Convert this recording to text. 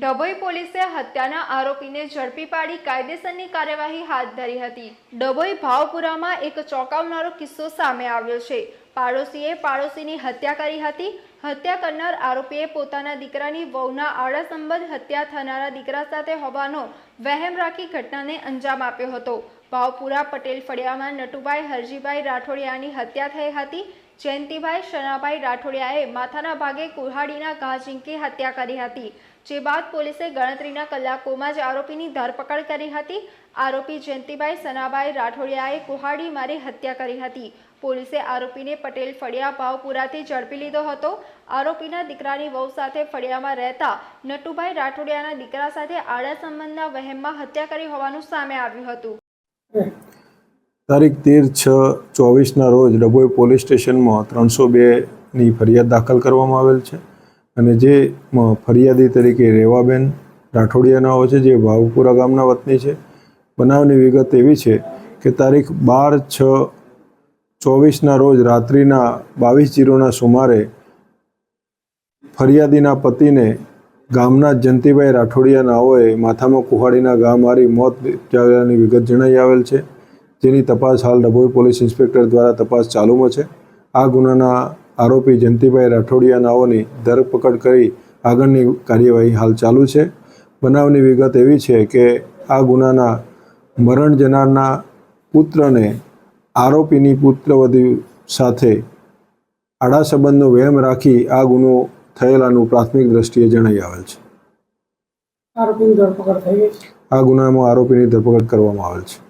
ડભોઈ પોલીસે હત્યાના આરોપીને ઝડપી પાડી કાયદેસરની કાર્યવાહી હાથ ધરી હતી. ડભોઈ ભાવપુરામાં એક ચોંકાવનારો કિસ્સો સામે આવ્યો છે. પાડોશીએ પાડોશીની હત્યા કરી હતી. હત્યા કરનાર આરોપીએ પોતાના દીકરાની વહુના આડા સંબંધ હત્યા થનારા દીકરા સાથે હોવાનો વહેમ રાખી ઘટનાને અંજામ આપ્યો હતો. ભાવપુરા પટેલ ફળિયામાં નટુભાઈ હરજીભાઈ રાઠોડિયાની હત્યા થઈ હતી. જયંતિભાઈ શનાભાઈ રાઠોડિયાએ માથાના ભાગે કુહાડીના ઘા ઝીંકી હત્યા કરી હતી. જે બાદ પોલીસે ગણતરીના કલાકોમાં જ આરોપીની ધરપકડ કરી હતી. આરોપી જયંતિભાઈ સનાભાઈ રાઠોડિયાએ કુહાડી મારી હત્યા કરી હતી. પોલીસે આરોપીને પટેલ ફળિયા ભાવપુરાથી ઝડપી લીધો હતો. આરોપીના દીકરાની વહુ સાથે ફળિયામાં રહેતા નટુભાઈ રાઠોડિયાના દીકરા સાથે આડા સંબંધના વહેમમાં હત્યા કરી હોવાનું સામે આવ્યું હતું. તારીખ તેર છ ચોવીસના રોજ ડભોઈ પોલીસ સ્ટેશનમાં ત્રણસો બેની ફરિયાદ દાખલ કરવામાં આવેલ છે. અને જે ફરિયાદી તરીકે રેવાબેન રાઠોડિયાના હોય છે, જે ભાવપુરા ગામના વતની છે. બનાવની વિગત એવી છે કે તારીખ બાર છ ચોવીસના રોજ રાત્રિના બાવીસ જીરોના સુમારે ફરિયાદીના પતિને ગામના જંતીભાઈ રાઠોડિયા નાઓએ માથામાં કુહાડીના ઘા મારી મોત નિપજાવ્યાની વિગત જણાઈ આવેલ છે. જેની તપાસ હાલ ડભોઈ પોલીસ ઇન્સ્પેક્ટર દ્વારા તપાસ ચાલુમાં છે. આ ગુનાના આરોપી જયંતિભાઈ રાઠોડિયા નાઓની ધરપકડ કરી આગળની કાર્યવાહી હાલ ચાલુ છે. બનાવની વિગત એવી છે કે આ ગુનાના મરણ જનારના પુત્રને આરોપીની પુત્રવધુ સાથે આડા સંબંધનો વહેમ રાખી આ ગુનો થયેલાનું પ્રાથમિક દ્રષ્ટિએ જણાઈ આવેલ છે. આ ગુનામાં આરોપીની ધરપકડ કરવામાં આવેલ છે.